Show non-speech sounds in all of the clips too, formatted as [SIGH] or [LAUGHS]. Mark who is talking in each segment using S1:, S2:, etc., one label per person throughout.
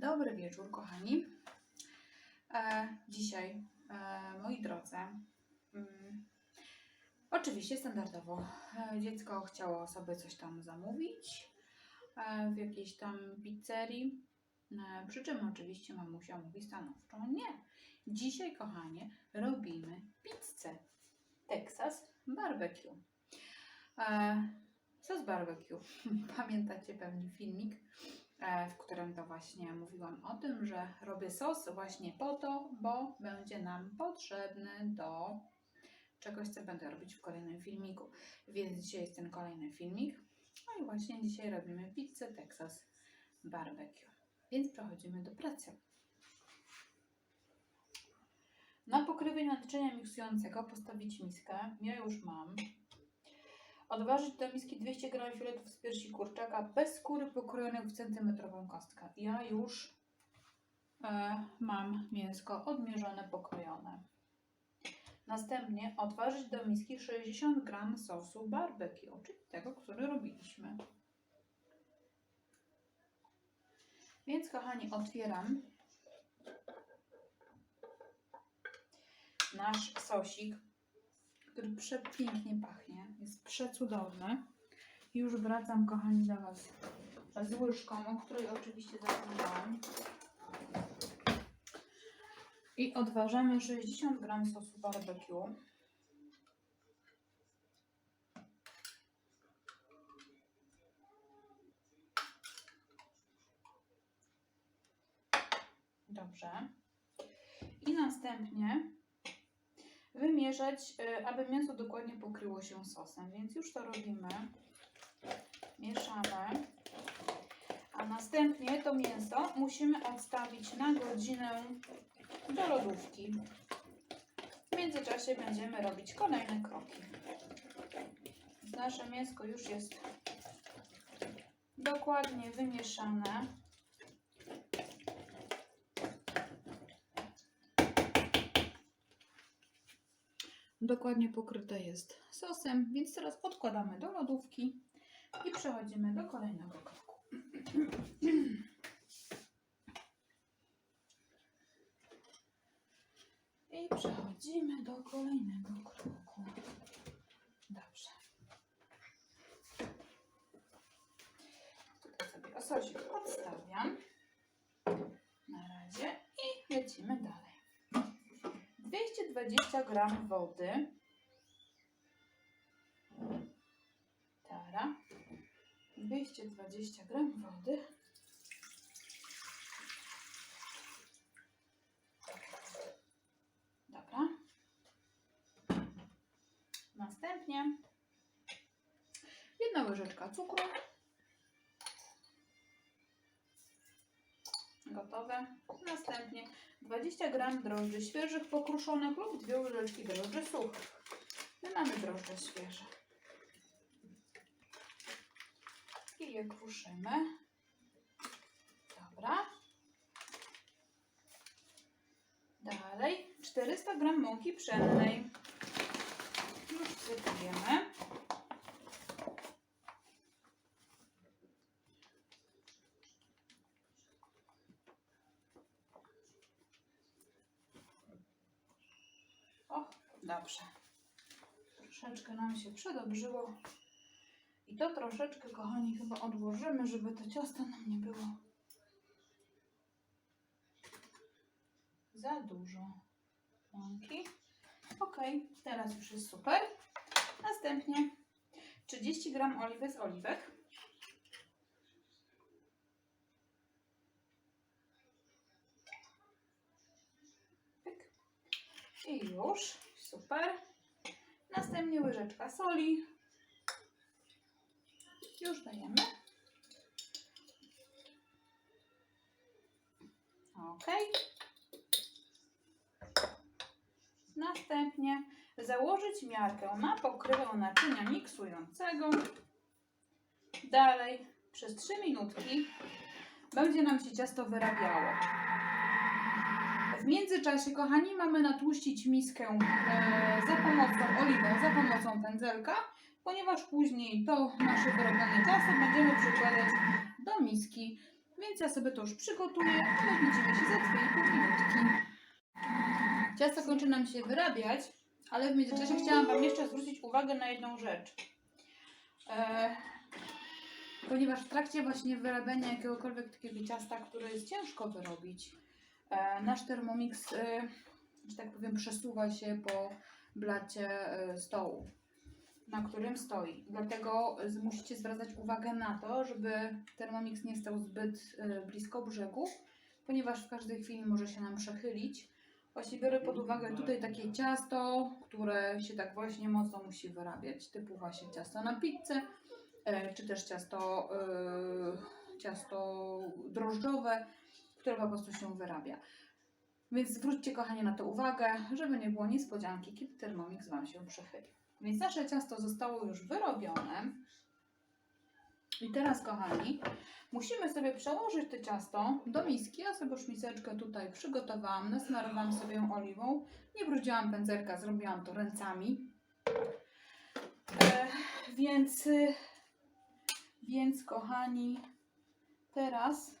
S1: Dobry wieczór, kochani. E, dzisiaj, e, moi drodzy, mm, oczywiście standardowo e, dziecko chciało sobie coś tam zamówić w jakiejś tam pizzerii. Przy czym oczywiście mamusia mówi stanowczo nie. Dzisiaj, kochanie, robimy pizzę Texas Barbecue. Sos barbecue. [LAUGHS] Pamiętacie pewnie filmik, w którym to właśnie mówiłam o tym, że robię sos właśnie po to, bo będzie nam potrzebny do czegoś, co będę robić w kolejnym filmiku. Więc dzisiaj jest ten kolejny filmik. No i właśnie dzisiaj robimy pizzę Texas Barbecue. Więc przechodzimy do pracy. Na pokrywie naczynia miksującego postawić miskę. Ja już mam. Odważyć do miski 200 g filetów z piersi kurczaka bez skóry pokrojonych w centymetrową kostkę. Ja już e, mam mięsko odmierzone, pokrojone. Następnie odważyć do miski 60 g sosu barbecue, czyli tego, który robiliśmy. Więc kochani, otwieram nasz sosik, który przepięknie pachnie. Jest przecudowny. I już wracam, kochani, do Was z łyżką, o której oczywiście zapomniałam. I odważamy 60 gram sosu barbecue. Dobrze. I następnie wymieszać, y, aby mięso dokładnie pokryło się sosem. Więc już to robimy. Mieszamy. A następnie to mięso musimy odstawić na godzinę do lodówki. W międzyczasie będziemy robić kolejne kroki. Nasze mięsko już jest dokładnie wymieszane. Dokładnie pokryte jest sosem, więc teraz odkładamy do lodówki i przechodzimy do kolejnego kroku. I przechodzimy do kolejnego kroku. Dobrze. Tutaj sobie osocik odstawiam 220 gram wody. Tara. 220 gram wody. Dobra. Następnie jedna łyżeczka cukru. Gotowe. Następnie 20 gram drożdży świeżych pokruszonych lub dwie łyżeczki drożdży suchych. My mamy drożdże świeże. I je kruszymy. Dobra. Dalej 400 gram mąki pszennej. Już wsypujemy. O, dobrze. Troszeczkę nam się przedobrzyło. I to troszeczkę, kochani, chyba odłożymy, żeby to ciasto nam nie było za dużo mąki. Ok, teraz już jest super. Następnie 30 gram oliwy z oliwek. Pyk. I już, super. Następnie łyżeczka soli. Już dajemy. Ok. Następnie założyć miarkę na pokrywę naczynia miksującego. Dalej przez 3 minutki będzie nam się ciasto wyrabiało. Międzyczasie, kochani, mamy natłuścić miskę e, za pomocą oliwą, za pomocą pędzelka, ponieważ później to nasze wyrobione ciasto będziemy przykładać do miski Więc ja sobie to już przygotuję. No widzimy się za 2,5 minutki. Ciasto kończy nam się wyrabiać, ale w międzyczasie chciałam Wam jeszcze zwrócić uwagę na jedną rzecz. E, ponieważ w trakcie właśnie wyrabiania jakiegokolwiek takiego ciasta, które jest ciężko wyrobić, nasz Thermomix, e, że tak powiem, przesuwa się po blacie e, stołu, na którym stoi. Dlatego musicie zwracać uwagę na to, żeby Thermomix nie stał zbyt e, blisko brzegu, ponieważ w każdej chwili może się nam przechylić. Właśnie biorę pod uwagę tutaj takie ciasto, które się tak właśnie mocno musi wyrabiać, typu właśnie ciasto na pizzę, e, czy też ciasto, e, ciasto drożdżowe, które po prostu się wyrabia. Więc zwróćcie kochani na to uwagę, żeby nie było niespodzianki, kiedy Thermomix Wam się przechyli. Więc nasze ciasto zostało już wyrobione. I teraz kochani, musimy sobie przełożyć to ciasto do miski. Ja sobie już miseczkę tutaj przygotowałam, nasmarowałam sobie ją oliwą. Nie brudziłam pędzerka, zrobiłam to ręcami. E, więc, więc kochani, teraz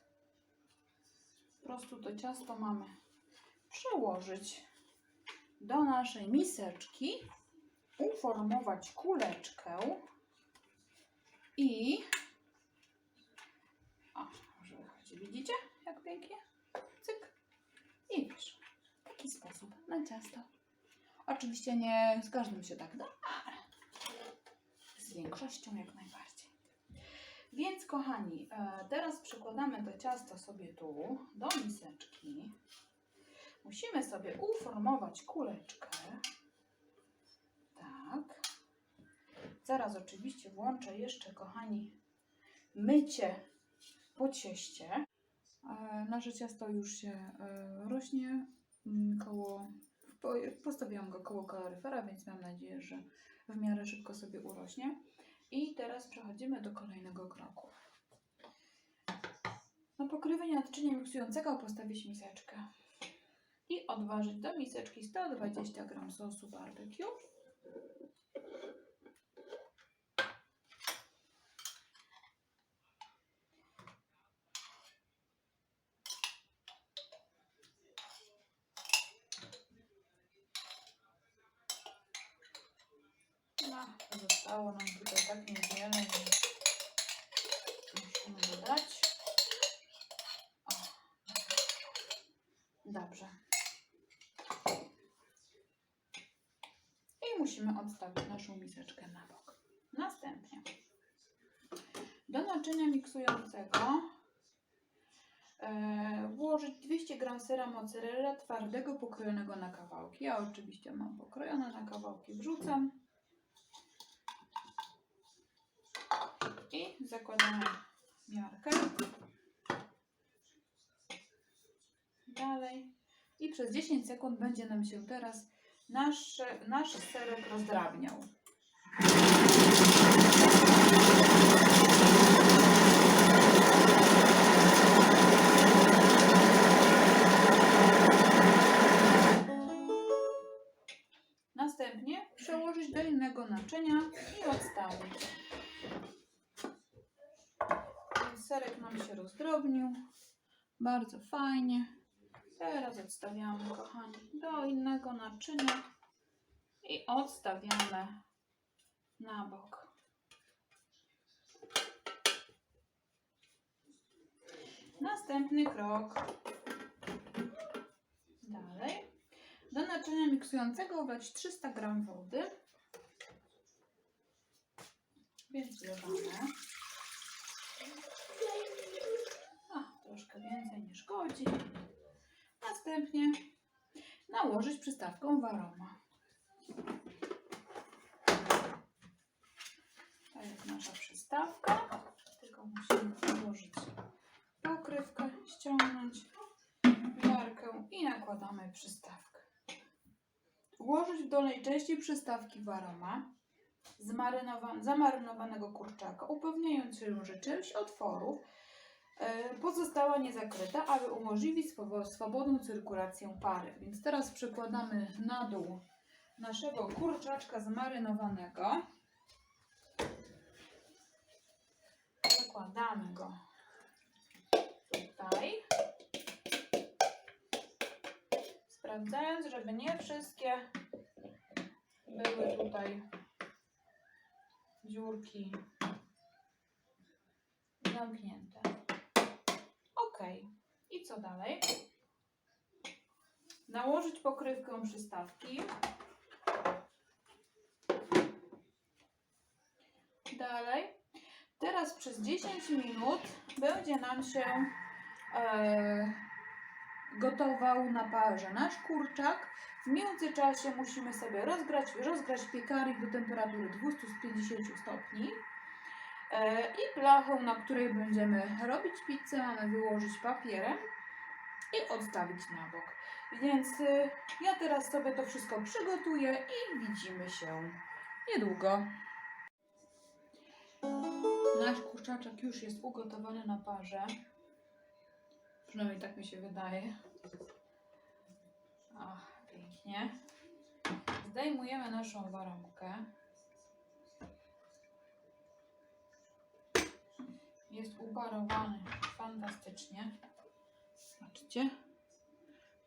S1: prostu to ciasto mamy przełożyć do naszej miseczki, uformować kuleczkę i o, może wychodzi, widzicie jak pięknie? Cyk i wiesz, w taki sposób na ciasto. Oczywiście nie z każdym się tak da, ale z większością jak najbardziej. Więc kochani, e, teraz przykładamy to ciasto sobie tu do miseczki. Musimy sobie uformować kuleczkę. Tak. Zaraz oczywiście włączę jeszcze, kochani, mycie po cieście. E, Nasze ciasto już się e, rośnie mm, koło, po- postawiłam go koło kaloryfera, więc mam nadzieję, że w miarę szybko sobie urośnie. I teraz przechodzimy do kolejnego kroku. Na pokrywanie naczynia miksującego postawić miseczkę i odważyć do miseczki 120 g sosu barbecue. No, zostało nam tutaj tak niewiele, więc musimy dodać. O, dobrze. I musimy odstawić naszą miseczkę na bok. Następnie do e, włożyć 200 g sera mozzarella twardego pokrojonego na kawałki. Ja oczywiście mam pokrojone na kawałki, wrzucam. I zakładamy miarkę. Dalej. I przez 10 sekund będzie nam się teraz nasz, nasz serek rozdrabniał. Następnie przełożyć do innego naczynia i odstawić. Serek nam się rozdrobnił. Bardzo fajnie. Teraz odstawiamy, kochani, do innego naczynia i odstawiamy na bok. Następny krok. Dalej. Do naczynia miksującego wlać 300 g wody. Więc wlewamy. A, troszkę więcej nie szkodzi. Następnie nałożyć przystawką waroma. To jest nasza przystawka. Tylko musimy nałożyć pokrywkę, ściągnąć miarkę i nakładamy przystawkę. Włożyć w dolnej części przystawki waroma zamarynowanego kurczaka, upewniając się, że część otworów e, pozostała niezakryta, aby umożliwić swo- swobodną cyrkulację pary. Więc teraz przekładamy na dół naszego kurczaczka zmarynowanego. Przekładamy go tutaj. Sprawdzając, żeby nie wszystkie były tutaj dziurki zamknięte. Ok. I co dalej? Nałożyć pokrywkę przystawki. Dalej. Teraz przez 10 minut będzie nam się e, gotował na parze nasz kurczak. W międzyczasie musimy sobie rozgrać, rozgrać piekarnik do temperatury 250 stopni. E, I blachę, na której będziemy robić pizzę, mamy wyłożyć papierem i odstawić na bok. Więc y, ja teraz sobie to wszystko przygotuję i widzimy się niedługo. Nasz kurczaczek już jest ugotowany na parze. Przynajmniej tak mi się wydaje. Ach, pięknie. Zdejmujemy naszą warunkę. Jest uparowany fantastycznie. Zobaczcie.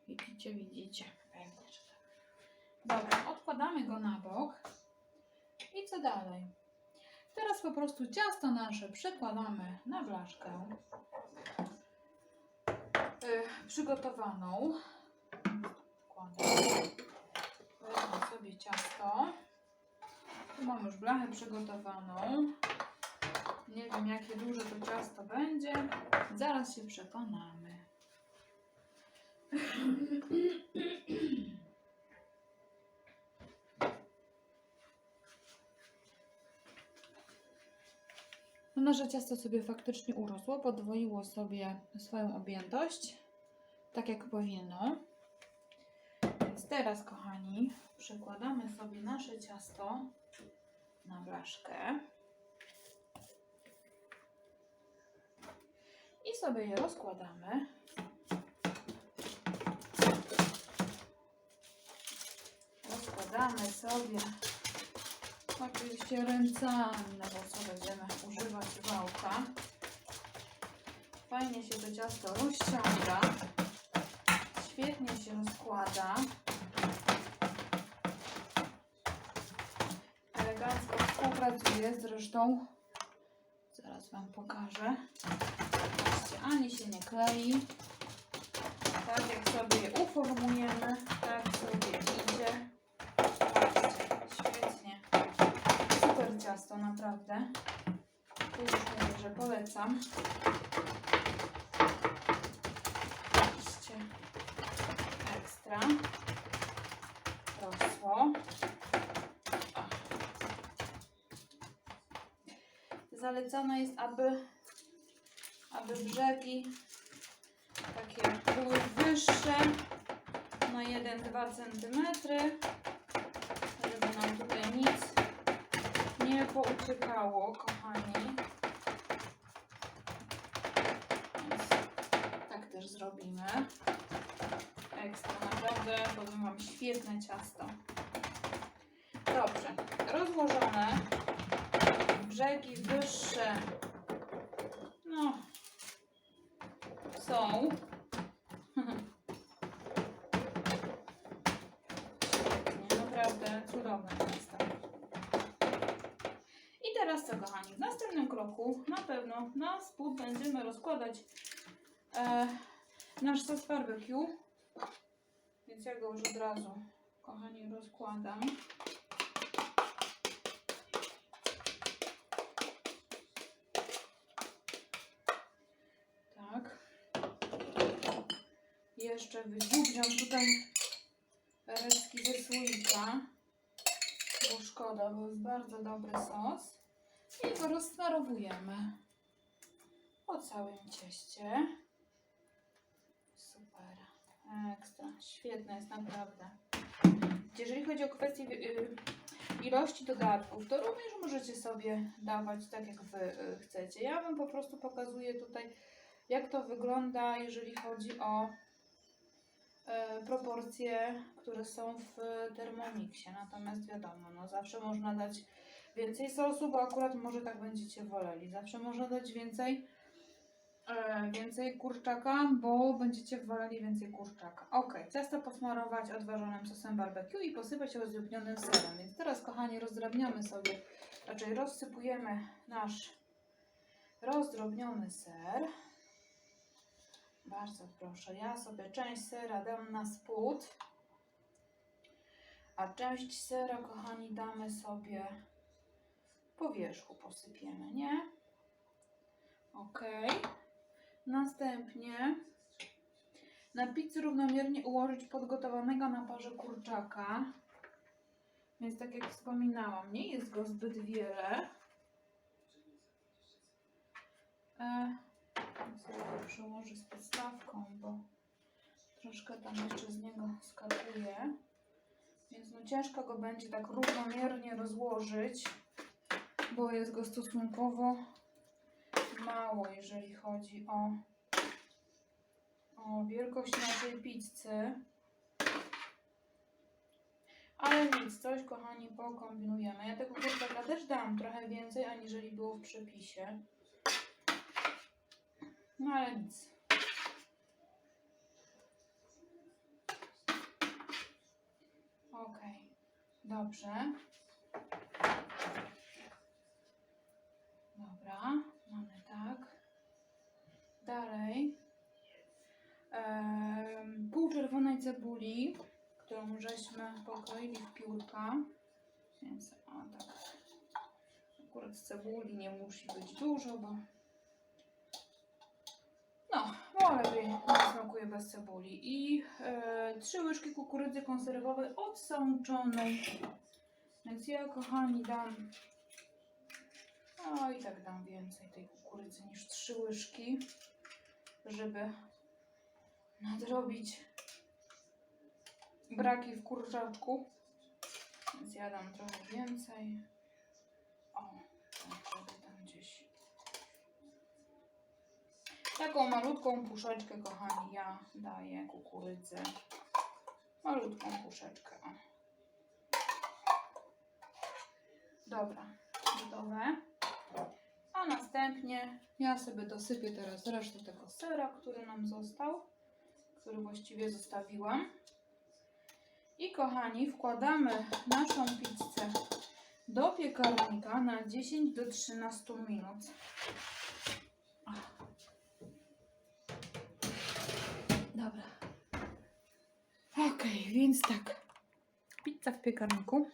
S1: Widzicie, widzicie. Pewnie, że tak. Dobra, odkładamy go na bok. I co dalej? Teraz po prostu ciasto nasze przekładamy na blaszkę przygotowaną. Wkładam. Wezmę sobie ciasto. Tu mam już blachę przygotowaną. Nie wiem jakie duże to ciasto będzie. Zaraz się przekonamy. [CLEARS THROAT] nasze ciasto sobie faktycznie urosło, podwoiło sobie swoją objętość, tak jak powinno. Więc teraz, kochani, przekładamy sobie nasze ciasto na blaszkę. I sobie je rozkładamy. Rozkładamy sobie oczywiście ręcami, no bo co będziemy używać wałka. Fajnie się to ciasto rozciąga. Świetnie się rozkłada. Elegancko współpracuje zresztą. Zaraz Wam pokażę. Ani się nie klei. Tak jak sobie je uformujemy, tak sobie idzie. Zobaczcie, świetnie. Super ciasto, naprawdę. Tu polecam. Zobaczcie. Ekstra. Rosło. Zalecane jest, aby, aby brzegi takie były wyższe na 1-2 cm, nie pouciekało, kochani. Więc tak też zrobimy. Ekstra, naprawdę powiem Wam świetne ciasto. Dobrze, rozłożone, brzegi wyższe, no, są. Świetnie, naprawdę cudowne ciasto. I teraz co kochani, w następnym kroku na pewno na spód będziemy rozkładać e, nasz sos barbecue. Więc ja go już od razu kochani rozkładam. Tak. Jeszcze wydziubniam tutaj resztki ze słoika, bo szkoda, bo jest bardzo dobry sos. I go rozsmarowujemy po całym cieście. Super, ekstra, świetne jest naprawdę. Jeżeli chodzi o kwestię y, ilości dodatków, to również możecie sobie dawać tak, jak Wy y, chcecie. Ja Wam po prostu pokazuję tutaj, jak to wygląda, jeżeli chodzi o proporcje, które są w Thermomixie. Natomiast wiadomo, no zawsze można dać więcej sosu, bo akurat może tak będziecie woleli. Zawsze można dać więcej e, więcej kurczaka, bo będziecie woleli więcej kurczaka. Ok, ciasto posmarować odważonym sosem barbecue i posypać rozdrobnionym serem. Więc teraz, kochani, rozdrabniamy sobie, raczej rozsypujemy nasz rozdrobniony ser. Bardzo proszę, ja sobie część sera dam na spód, a część sera, kochani, damy sobie po wierzchu, posypiemy, nie? Ok. Następnie na pizzę równomiernie ułożyć podgotowanego na parze kurczaka. Więc tak jak wspominałam, nie jest go zbyt wiele. E, sobie go przełożę z podstawką, bo troszkę tam jeszcze z niego skakuje. Więc no ciężko go będzie tak równomiernie rozłożyć, bo jest go stosunkowo mało, jeżeli chodzi o, o wielkość naszej pizzy. Ale nic, coś kochani pokombinujemy. Ja tego kurczaka też dam trochę więcej, aniżeli było w przepisie. No ale nic. Ok, dobrze. Dobra, tak. Dalej. Pół czerwonej cebuli, którą żeśmy pokroili w piórka. Więc o tak. Akurat cebuli nie musi być dużo, bo no, bo lepiej smakuje bez cebuli. I e, trzy łyżki kukurydzy konserwowej odsączonej. Więc ja, kochani, dam no i tak dam więcej tej kukurydzy niż trzy łyżki, żeby nadrobić braki w kurczaczku. Więc ja dam trochę więcej. O, tam gdzieś. Taką malutką puszeczkę, kochani, ja daję kukurydzy. Malutką puszeczkę. O. Dobra, gotowe. A następnie ja sobie dosypię teraz resztę tego sera, który nam został, który właściwie zostawiłam. I kochani, wkładamy naszą pizzę do piekarnika na 10 do 13 minut. Dobra. Ok, więc tak. Pizza w piekarniku.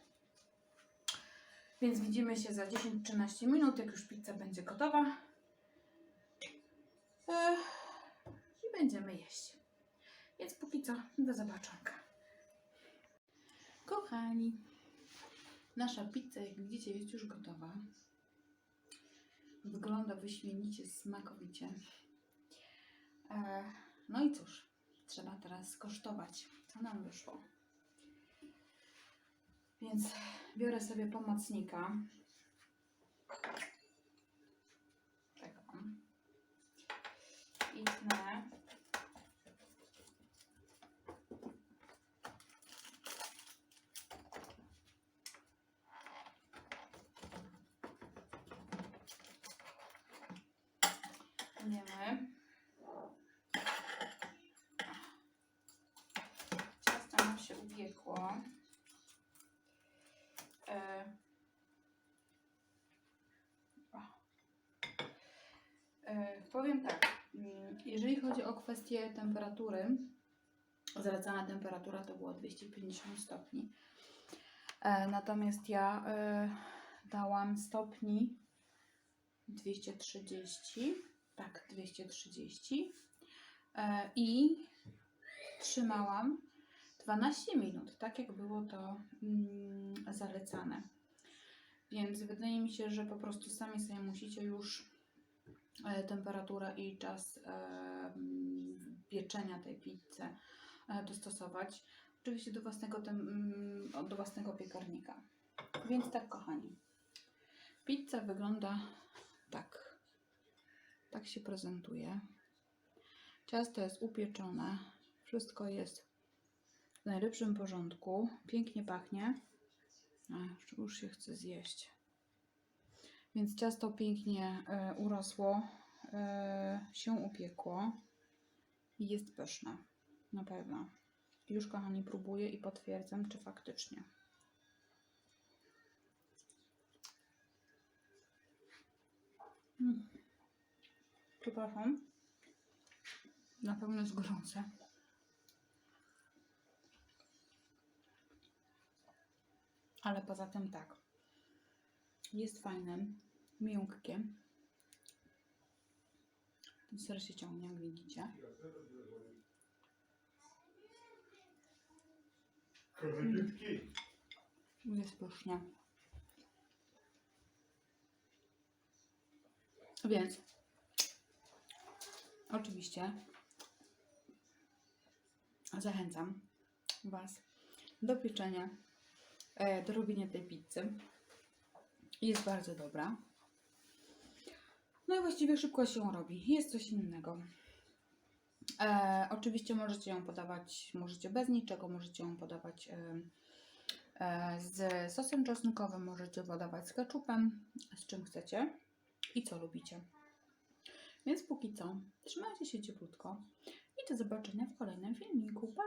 S1: Więc widzimy się za 10-13 minut, jak już pizza będzie gotowa. I będziemy jeść. Więc póki co, do zobaczonka. Kochani, nasza pizza, jak widzicie, jest już gotowa. Wygląda wyśmienicie, smakowicie. No i cóż, trzeba teraz skosztować, co nam wyszło. Więc biorę sobie pomocnika. Czekam. I tnę. Tniemy. Ciasto nam się ubiegło. E, o. E, Powiem tak, mm, jeżeli chodzi o kwestię temperatury, zalecana temperatura to było 250 stopni. E, Natomiast ja e, dałam stopni 230, tak, 230 e, i trzymałam 12 minut, tak jak było to mm, zalecane. Więc wydaje mi się, że po prostu sami sobie musicie już temperaturę i czas e, pieczenia tej pizzy e, dostosować. Oczywiście do własnego, tem, mm, do własnego piekarnika. Więc tak, kochani. Pizza wygląda tak. Tak się prezentuje. Ciasto jest upieczone. Wszystko jest w najlepszym porządku. Pięknie pachnie. A, już się chce zjeść. Więc ciasto pięknie e, urosło. e, się upiekło i jest pyszne. Na pewno. Już kochani próbuję i potwierdzam, czy faktycznie. Mm. Przepraszam. Na pewno jest gorące. Ale poza tym tak. Jest fajne, miękkie. Ten ser się ciągnie, jak widzicie.
S2: Koziutki.
S1: Jest pysznie. Więc oczywiście zachęcam Was do pieczenia, e, do robienia tej pizzy. Jest bardzo dobra. No i właściwie szybko się robi. Jest coś innego. E, oczywiście możecie ją podawać, możecie bez niczego, możecie ją podawać e, e, z sosem czosnkowym, możecie podawać z ketchupem, z czym chcecie i co lubicie. Więc póki co, trzymajcie się cieplutko i do zobaczenia w kolejnym filmiku. Pa!